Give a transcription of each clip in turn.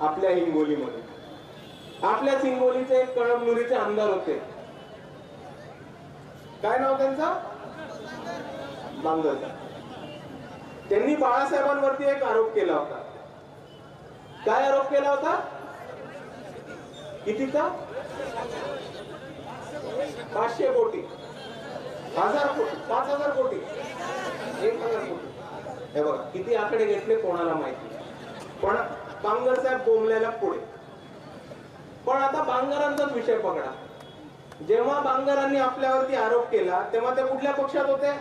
आपल्या हिंगोलीमध्ये. आपल्याच हिंगोलीचे एक कळमनुरीचे आमदार होते. काय नाव त्यांचं? बांगर त्यांनी बाळासाहेबांवरती एक आरोप केला होता. काय आरोप केला होता? कितीचा? पाचशे कोटी. हजार कोटी. पाच हजार कोटी. एक हजार कोटी. हे बघा किती आकडे घेतले कोणाला माहिती? पण बांगर साहेब बोंबल्याला पुढे. पण आता बांगरांचाच विषय पकडा. जेव्हा बांगरांनी आपल्यावरती आरोप केला तेव्हा ते कुठल्या पक्षात होते?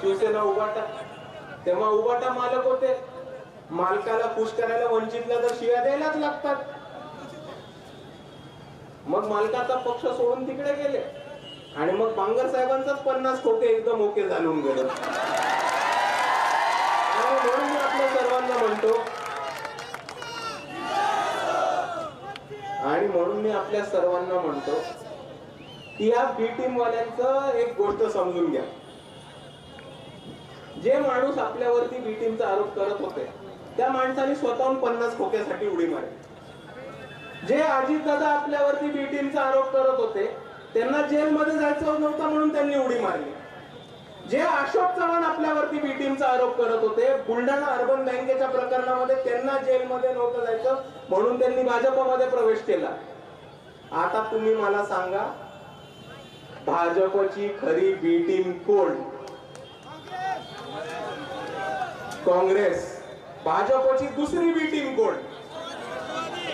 शिवसेना उभाटा तेव्हा उभाटा मालक होते. मालकाला खुश करायला वंचितला तर शिव्या द्यायलाच लागतात. मग मालकाचा पक्ष सोडून तिकडे गेले. आणि मग बांगर साहेबांचाच पन्नास खोटे एकदम ओके झालून गेलं. म्हणून मी आपल्या सर्वांना म्हणतो आणि म्हणून मी आपल्या सर्वांना म्हणतो की या बी टीम वाल्यांचं एक गोष्ट समजून घ्या. जे माणूस आपल्यावरती बी टीमचा आरोप करत होते त्या माणसाने स्वतःहून पन्नास खोक्यासाठी उडी मारली. जे अजित दादा आपल्यावरती बी टीमचा आरोप करत होते त्यांना जेलमध्ये जायचं नव्हतं म्हणून त्यांनी उडी मारली. जे अशोक चव्हाण आपल्यावरती बीटीमचा आरोप करत होते बुलढाणा अर्बन बँकेच्या प्रकरणामध्ये त्यांना जेलमध्ये नव्हतं जायचं म्हणून त्यांनी भाजपमध्ये प्रवेश केला. आता तुम्ही मला सांगा भाजपची खरी बी टीम कोण? काँग्रेस. भाजपची दुसरी बी टीम कोण?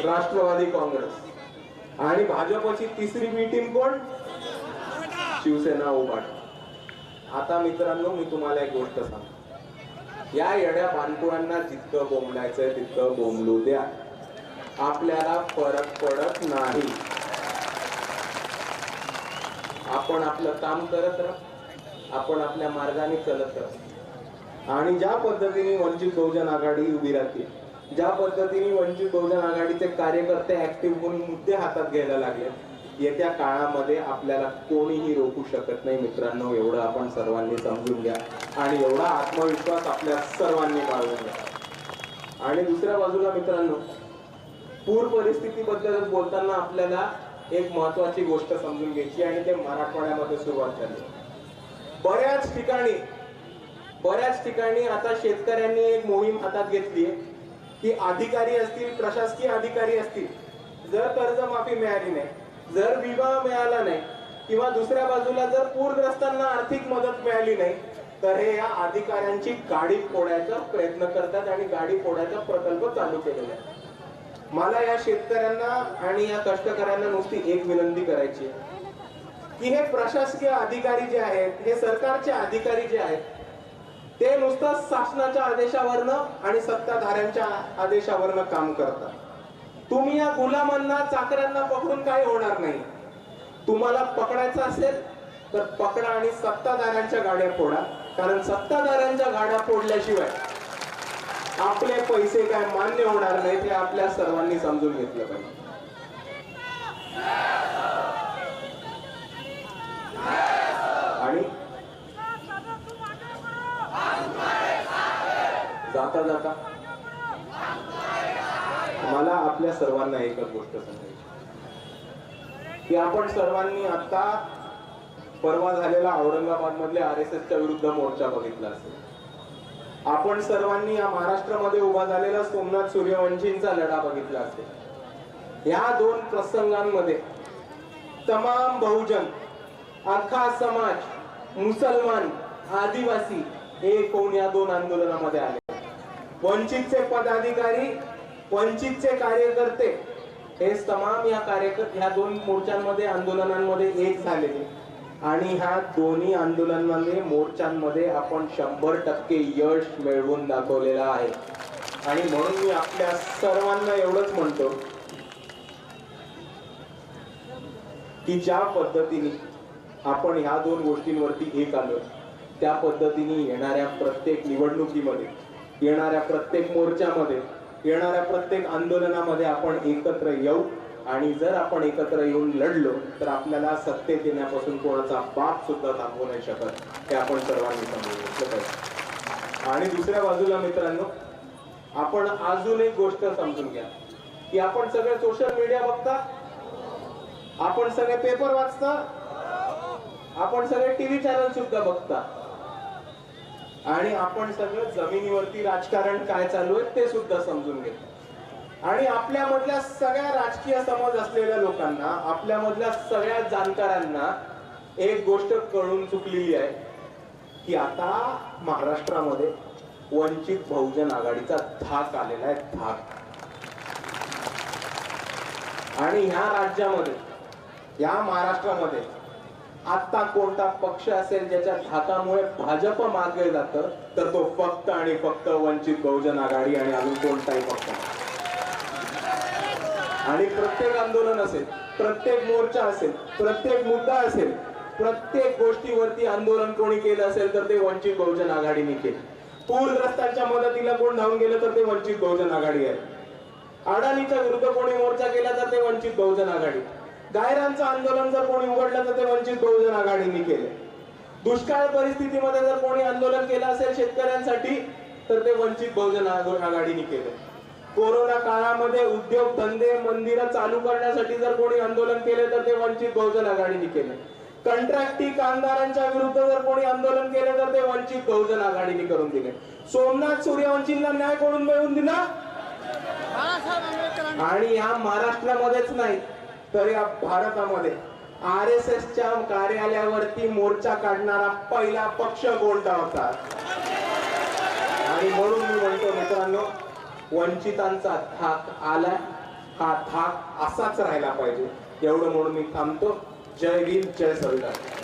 राष्ट्रवादी काँग्रेस. आणि भाजपची तिसरी बी टीम कोण? शिवसेना उभाट. आता मित्रांनो मी तुम्हाला एक गोष्ट सांगतो. या येड्या बानकुळांना जितकं बोंबलायचंय तितकं बोंबलू द्या. आपल्याला फरक पडत नाही. आपण आपलं काम करत राह. आपण आपल्या मार्गाने चलत राहू. आणि ज्या पद्धतीने वंचित बहुजन आघाडी उभी राहते ज्या पद्धतीने वंचित बहुजन आघाडीचे कार्यकर्ते ऍक्टिव्ह होऊन मुद्दे हातात घ्यायला लागले येत्या काळामध्ये आपल्याला कोणीही रोखू शकत नाही मित्रांनो. एवढं आपण सर्वांनी समजून घ्या. आणि एवढा आत्मविश्वास आपल्या सर्वांनी बाळगून घ्या. आणि दुसऱ्या बाजूला मित्रांनो पूर परिस्थितीबद्दल बोलताना आपल्याला एक महत्वाची गोष्ट समजून घ्यायची आणि ते मराठवाड्यामध्ये सुरुवात झाली. बऱ्याच ठिकाणी बऱ्याच ठिकाणी आता शेतकऱ्यांनी एक मोहीम हातात घेतली की अधिकारी असतील प्रशासकीय अधिकारी असतील जर कर्जमाफी मिळाली नाही जर विवाह मिळाला नाही किंवा दुसऱ्या बाजूला जर पूरग्रस्तांना आर्थिक मदत मिळाली नाही तर हे या अधिकाऱ्यांची गाडी फोडायचा प्रयत्न करतात आणि गाडी फोडायचा प्रकल्प चालू केलेला आहे. मला या शेतकऱ्यांना आणि या कष्टकऱ्यांना नुसती एक विनंती करायची आहे की हे प्रशासकीय अधिकारी जे आहेत हे सरकारचे अधिकारी जे आहेत ते नुसतं शासनाच्या आदेशावरनं आणि सत्ताधाऱ्यांच्या आदेशावरनं काम करतात. तुम्ही या गुलामांना चाकऱ्यांना पकडून काही होणार नाही. तुम्हाला पकडायचं असेल तर पकडा आणि सत्ताधाऱ्यांच्या गाड्या फोडा. कारण सत्ताधाऱ्यांच्या गाड्या फोडल्याशिवाय आपले पैसे काय मान्य होणार नाही ते आपल्या सर्वांनी समजून घेतलं पाहिजे. आणि जाता जाता मला आपल्या सर्वांना एकच गोष्ट सांगायची की आपण सर्वांनी आता परवा झालेला औरंगाबाद मधल्या आर एस एसच्या विरुद्ध मोर्चा बघितला असेल. आपण सर्वांनी या महाराष्ट्रामध्ये उभा झालेला सोमनाथ सूर्यवंशींचा लढा बघितला असेल. या दोन प्रसंगांमध्ये तमाम बहुजन अख्खा समाज मुसलमान आदिवासी हे कोण या दोन आंदोलनामध्ये आले? वंचितचे पदाधिकारी वंचितचे कार्यकर्ते हे तमाम या कार्यकर्ते ह्या दोन मोर्चांमध्ये आंदोलनांमध्ये एक झालेले. आणि ह्या दोन्ही आंदोलनांमध्ये मोर्चांमध्ये आपण शंभर टक्के यश मिळवून दाखवलेलं आहे. आणि म्हणून मी आपल्या सर्वांना एवढंच म्हणतो की ज्या पद्धतीने आपण ह्या दोन गोष्टींवरती एक आलो त्या पद्धतीने येणाऱ्या प्रत्येक निवडणुकीमध्ये येणाऱ्या प्रत्येक मोर्चामध्ये येणाऱ्या प्रत्येक आंदोलनामध्ये आपण एकत्र येऊ आणि जर आपण एकत्र येऊन लढलो तर आपल्याला सत्तेत येण्यापासून कोणाचा बाप सुद्धा थांबवू नाही शकत हे आपण सर्वांनी समजून घेतलं पाहिजे. आणि दुसऱ्या बाजूला मित्रांनो आपण अजून एक गोष्ट समजून घ्या की आपण सगळे सोशल मीडिया बघता आपण सगळे पेपर वाचता आपण सगळे टीव्ही चॅनल सुद्धा बघता. आणि आपण सगळं जमिनीवरती राजकारण काय चालू आहे ते सुद्धा समजून घेतो. आणि आपल्यामधल्या सगळ्या राजकीय समज असलेल्या लोकांना आपल्यामधल्या सगळ्या जाणकारांना एक गोष्ट कळून चुकलेली आहे की आता महाराष्ट्रामध्ये वंचित बहुजन आघाडीचा धाक आलेला आहे धाक. आणि ह्या राज्यामध्ये या महाराष्ट्रामध्ये आता कोणता पक्ष असेल ज्याच्या धाकामुळे भाजप मागे जात तर तो फक्त आणि फक्त वंचित बहुजन आघाडी आणि अजून कोणताही पक्ष आणि प्रत्येक आंदोलन असेल प्रत्येक मोर्चा असेल प्रत्येक मुद्दा असेल प्रत्येक गोष्टीवरती आंदोलन कोणी केलं असेल तर ते वंचित बहुजन आघाडीने केलं. पूरग्रस्तांच्या मदतीला कोण धावून गेलं तर ते वंचित बहुजन आघाडी आहे. अडाणीच्या विरुद्ध कोणी मोर्चा केला तर ते वंचित बहुजन आघाडी. गायरांचं आंदोलन जर कोणी उघडलं तर ते वंचित बहुजन आघाडीने केले. दुष्काळ परिस्थितीमध्ये जर कोणी आंदोलन केलं असेल शेतकऱ्यांसाठी तर ते वंचित बहुजन आघ- आघाडीने केले. कोरोना काळामध्ये उद्योग धंदे मंदिरं चालू करण्यासाठी जर कोणी आंदोलन केले तर ते वंचित बहुजन आघाडीने केले. कंत्राटी कामगारांच्या विरुद्ध जर कोणी आंदोलन केले तर ते वंचित बहुजन आघाडीने करून दिले. सोमनाथ सूर्यवंशींना न्याय कोणून मिळवून दिला? आणि या महाराष्ट्रामध्येच नाही. तर या भारतामध्ये आर एस एसच्या कार्यालयावरती मोर्चा काढणारा पहिला पक्ष कोणता होता? आणि म्हणून मी म्हणतो मित्रांनो वंचितांचा थाक आलाय. हा थाक असाच राहिला पाहिजे. एवढं म्हणून मी थांबतो. जय भीम जय संविधान.